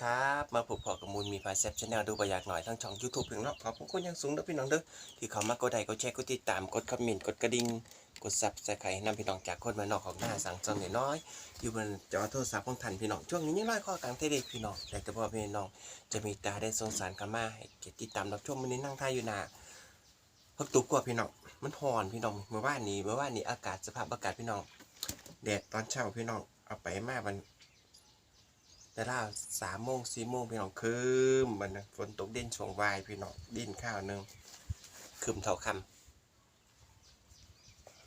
ครับ มาพบพอกับมูลมีพาเซฟชาแนลดูประหยัดหน่อยทั้งช่อง YouTube ถึงเนาะขอบคุณยังสูงด้อพี่น้องเด้อที่เขามากดไลค์กดแชร์กดติดตามกดคอมเมนต์กดกระดิ่งกดซับสไครต์นำพี่น้องจากคนมานอกของหน้าสั่งจอมน้อยอยู่บนจอโทรศัพท์ของท่านพี่น้องช่วงนี้ยังร้อยข้อกลางเทเด็กพี่น้องแต่แต่พอพี่น้องจะมีตาได้สงสารกันมาให้เกียรติติดตามรับชมมันนี้นั่งท่าอยู่หนาพักตุกกว่าพี่น้องมันหอนพี่น้องเมื่อวานนี้เมื่อวานนี้อากาศสภาพอากาศพี่น้องแดดตอนเช้าพี่น้องเอาไปมามัน แต่ถ้าสามโมงสี่โมงพี่น้องคืมมันนะฝนตกเด่นช่วงวายพี่น้องดิ้นข้าวหนึ่งคืมเท่าค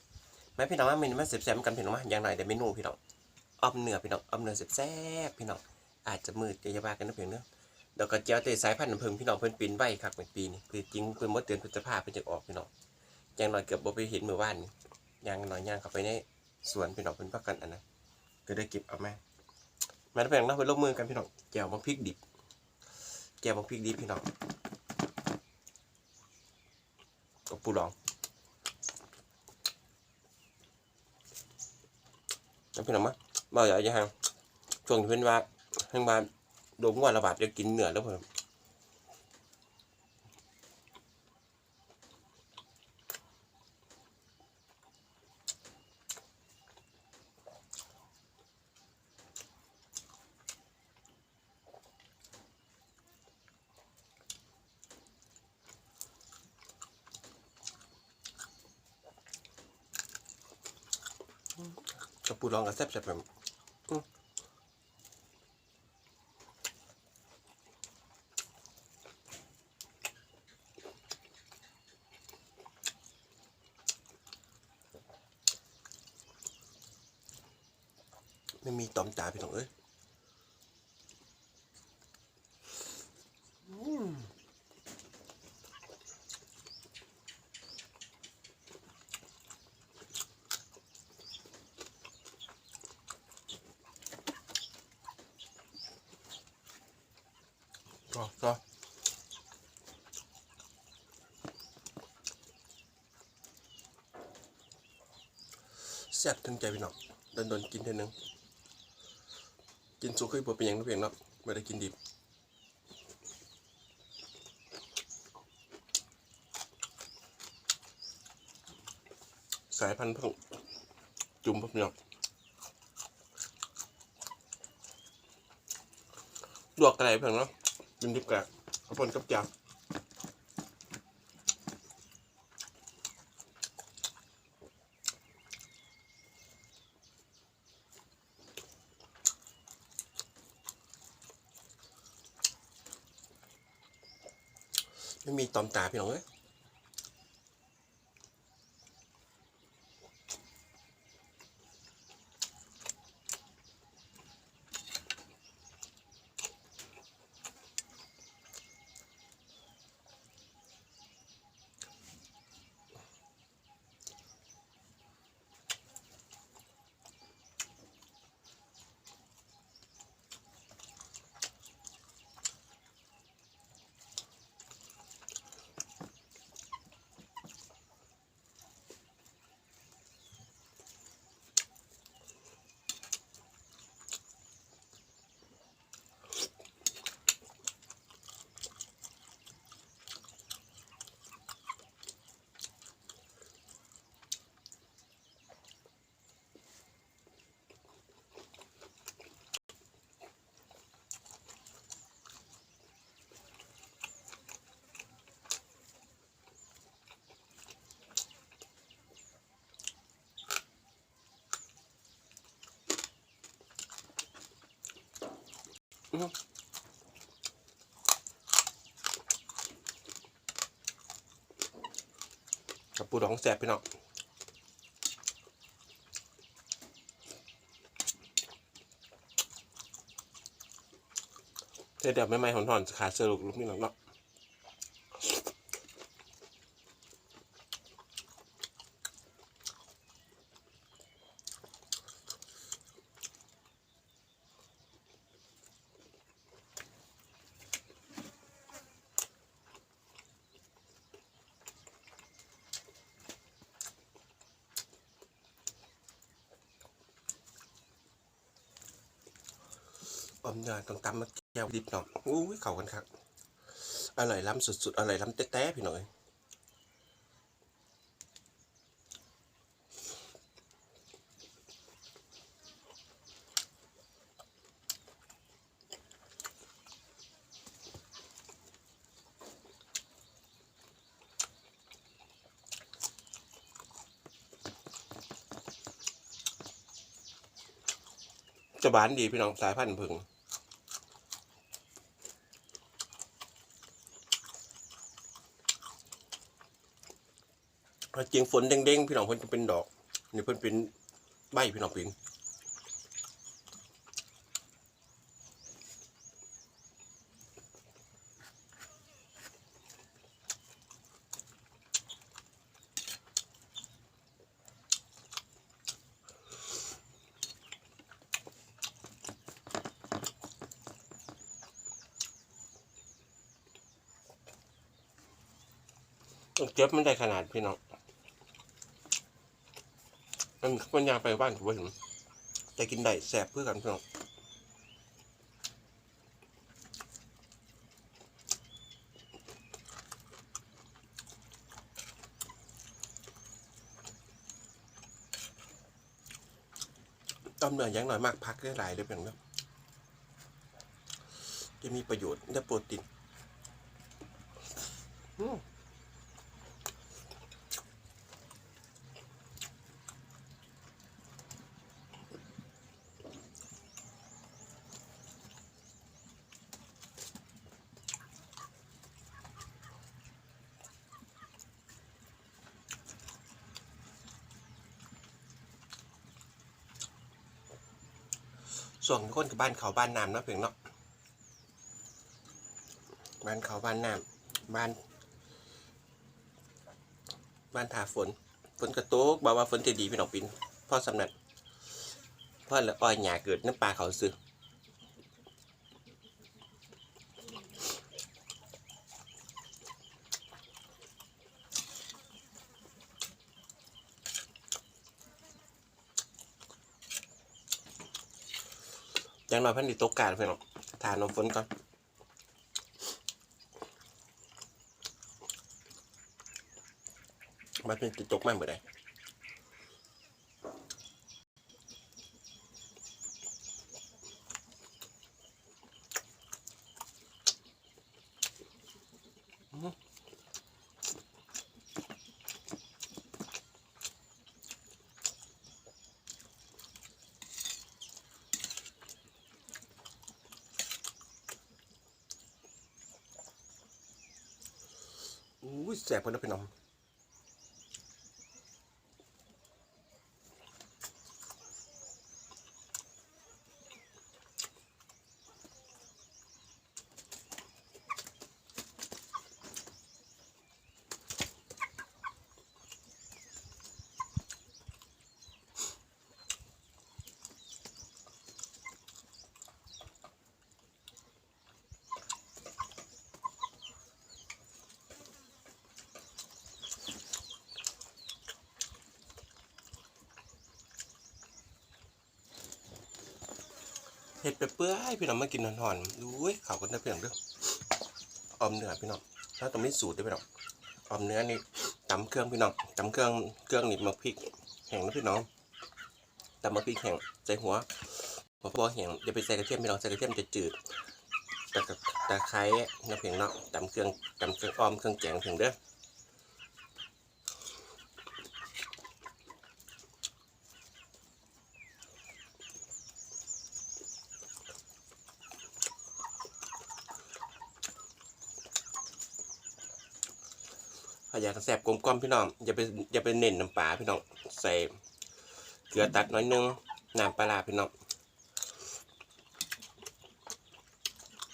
ำแม่พี่น้องว่าเมนูมาเสียบๆกันพี่น้องว่าอย่างหน่อยแต่เมนูพี่น้องอมเนื้อพี่น้องอมเนื้อแซ่บๆพี่น้องอาจจะมืดจะยาบากันนะเพียงเนื้อเดี๋ยวก็เจียวเตะสายพันธุ์น้ำผึ้งพี่น้องเพิ่นปีนใบครับเป็นปีนี้คือจริงเพิ่นมดเดือนพฤษภาเพิ่นจะออกพี่น้องอย่างหน่อยเกือบบ่ไปเห็นเมื่อวานนี้อย่างหน่อยย่างเข้าไปในสวนพี่น้องเพิ่นพักกันอันนั้นก็ได้เก็บเอามา แมาแบ่งเราไปลงมือกันพี่น้องแก้วบังพริกดิบแก้วบังพริกดิบพี่น้องกับปูหลองแล้วพี่น้องมาบ่อยอย่าห่างช่วงที่เพิ่นว่าเพิ่นว่าโดมว่าระบาดจะกินเหนื่อแล้วเพิ่น กับปูหลองกับแซ่บๆแบบอื้อไม่มีตอมจ่าพี่น้องเอ้ย ก็ก็แซ่บถึงใจพี่น้องโดนโดนกินเท่านึง กินสุกให้นบวเป็นอย่างนั้นเพียงเนาะไม่ได้กินดิบสายพันธุ์พิ่งจุ่มพวกเนาะลวกกระไรเพียงเนาะ กินดิบกะข้าวปนกับจับไม่มีตอมตาพี่น้องเอ้ย กับปูดองแสบพี่น้องเดี๋ยวไม่ไม่หอนๆขาเสือลูกลูกนี่หรอกเนาะ อมเนื้อต้องตำมาแก้วดิบเนาะอู้ยเข้ากันครับอร่อยล้ำสุดๆอร่อยล้ำแต้ๆพี่หน้อยจะหวานดีพี่น้องสายพันธุ์ผึ่ง พอจริงฝนเด้งๆพี่น้องเพิ่นจะเป็นดอกนี่เพิ่นเป็นใบพี่น้องปิงเจ็บมันได้ขนาดพี่น้อง มันมันยางไปบ้านผมว่าถึงจะกินได้แสบเพื่อกันพี่น้องต้มเนื้ออยังหน่อยมากพักได้หลายเลยเป็นเนาะจะมีประโยชน์ได้โปรตีน ส่วนคนกับบ้านเขาบ้านน้ำเนาะเพียงเนาะบ้านเขาบ้านน้ำบ้าน บ้านทาฝน ฝนกระโตกบอกว่าฝนจะดีพี่น้องปินพ่อสำนักพ่อละอ้อยหยาเกิดน้ำปลาเขาซื้อ ยังน้อยเพันดิตกการพี่น้อนทานนมฝนก่อนมันเป็นติดตกมาเหมือนไดอุ้ แสบเพื่อนพี่น้อง เห็ดเปื่อยพี่น้องมากินหอนๆดูเว้ยเขากันได้เพียงเด้อออมเนื้อพี่น้องถ้าต้องมีสูตรได้พี่น้องออมเนื้อนี่ตำเครื่องพี่น้องตำเครื่องเครื่องนี่มาพริกแห้งนะพี่น้องตำมาพริกแห้งใส่หัวหัวพอแห้งอย่าไปใส่กระเทียมพี่น้องใส่กระเทียมจะจืดแต่กระตะไคร้นะเพียงเนาะตำเครื่องตำเครื่องออมเครื่องแกงเพียงเด้อ อยากแซ่บกลมกล่อมพี่น้องอย่าไปอย่าไปเน้นน้ำปลาพี่น้องใส่เกลือตัดน้อยนึงน้ำปลาพี่น้อง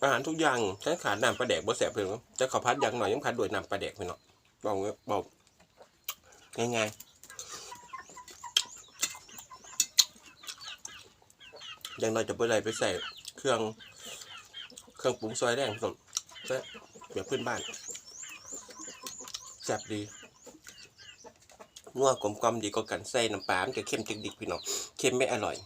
อาหารทุกอย่างใช้ขาดน้ำปลาแดกบ่แซ่บเพิ่นครับจะข้าวผัดอย่างหน่อยยังผัดด้วยน้ำปลาแดกพี่น้องบอกบอกง่ายๆอย่างน้อยจะไปอะไรไปใส่เครื่อง เครื่องปรุงซอยแดงพี่น้องใส่แบบพื้นบ้าน แซ่บดีนัวกลมกลมดีกว่ากันใส่น้ำปลามันจะเข้มจิกดิกพี่น้องเข้มไม่อร่อย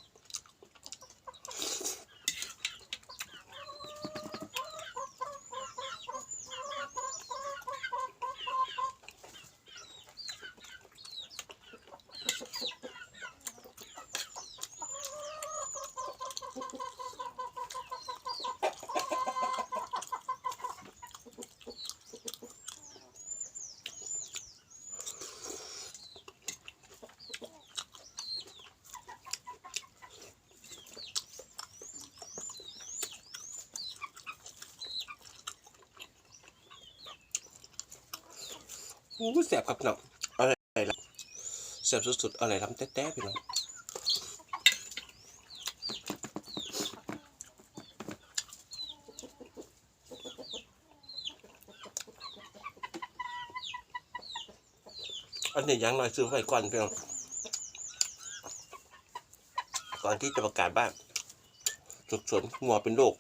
อู้แสบครับพี่น้องอะไรล่ะแสบสุดๆอะไรล้ำแต้ๆพี่น้องอันนี้ยังหน่อยซื้อไว้ก่อนพี่น้องก่อนที่จะประกาศบ้านสุดสนงัวเป็นโรค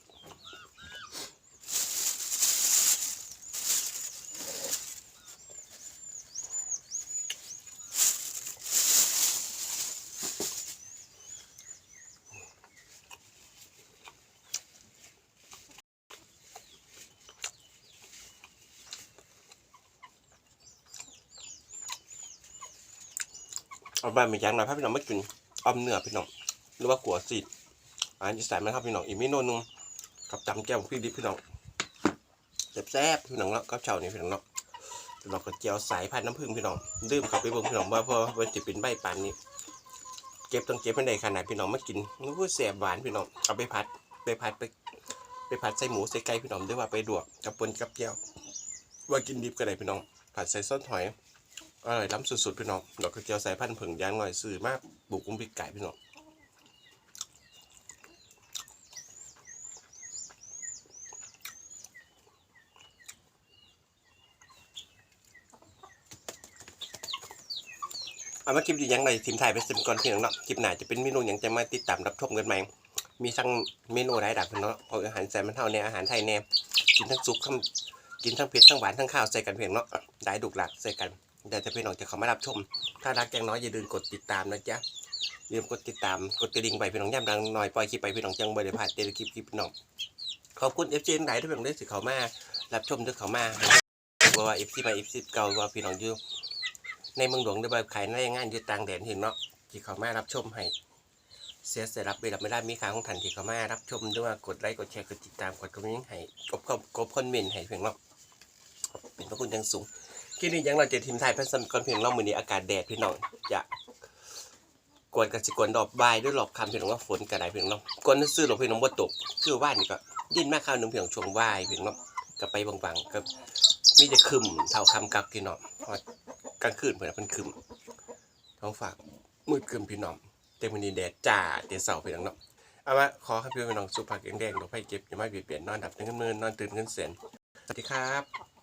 เอาบ้านมาย่างหน่อยพาพี่น้องมากินออมเนื้อพี่น้องหรือว่ากัวซีดอันนี้ใส่มาครับพี่น้องอีกเมนูนึงกับจำแก้วพี่ดิบพี่น้องแซ่บๆพี่น้องเนาะกับเช้านี่พี่น้องเนาะเราก็เจียวสายพันน้ำผึ้งพี่น้องดื่มกับไปเบิ่งพี่น้องว่าเพราะว่าจะเป็นใบปานนี้เก็บต้องเก็บให้ได้ขนาดพี่น้องมากินนู้นแซ่บหวานพี่น้องเอาไปผัดไปผัดไปไปผัดใส่หมูใส่ไก่พี่น้องหรือว่าไปดวกกับปนกับเจียวว่ากินดิบก็ได้พี่น้องผัดใส่ซอสหอย อร่อยล้ำสุดๆพี่น้องดอกกระเจียวสายพันธุ์ผึ่งยางหน่อยสื่อมากบุกกุ้งพริกไก่พี่น้องเอามาคลิปดียังไงทีมไทยไปสิมก่อนพี่น้องเนาะคลิปไหนจะเป็นเมนูยังจะมาติดตามรับชมกันไหมมีทั้งเมนูหลายดักพี่น้องเอาอาหารใส่มันเท่าแนวอาหารไทยแนวกินทั้งซุปทั้งกินทั้งเผ็ดทั้งหวานทั้งข้าวใส่กันเพียงเนาะได้ดุกหลักใส่กัน เดี๋ยวจะพี่น้องจะเข้ามารับชม ถ้ารักแกงน้อยอย่าลืมกดติดตามนะจ๊ะอย่าลืมกดติดตามกดกระดิ่งไปพี่น้องย่ำดังหน่อยปล่อยคลิปไปพี่น้องจังบ่ได้พาดเตะคลิปคลิปพี่น้องขอบคุณเอฟซีหลายที่พี่น้องได้สิเขามารับชมด้วยเขามาเพราะว่าเอฟซีมาเอฟซีเก่าว่าพี่น้องอยู่ในเมืองหลวงได้แบขายในงานอยู่ต่างแดนเห็นเนาะที่เขามารับชมให้เสียเสียรับไปรับไม่ได้มีค่าของทันที่เขามารับชมด้วยกดไลค์กดแชร์กดติดตามกดกระดิ่งให้กดกดกดคอมเมนต์ให้เพียงเนาะเป็นพระคุณอยังสูง คลิปนี้ยังเราจะทีมไทยเพื่อนสำคัญเพียงเรามือนี้อากาศแดดพี่น้องจะกวนกับสิกวนดอกบายด้วยหลอกคำพี่น้องว่าฝนกระไดพี่น้องกวนซื้อหลอกพี่น้องว่าตกคือว่านี่ก็ดิ้นมากข้าวหนึ่งเพียงช่วงว่ายเพี่น้องก็ไปบางๆก็มีแต่คึมเท่าคำกับพี่น้องพราะกลางคืนเพื่อนเป็นคึมท้องฝากมืดคึมพี่น้องเต็มวันนี้แดดจ้าเดี๋ยวเสาพี่น้องเนาะเอาว่าขอให้พี่น้องสุขภาพแข็งแรงดอกไผ่เก็บอย่าไม่เบียดเบียนนอนดับเงินเงินนอนตื่นเงินเสียนสวัสดีครับ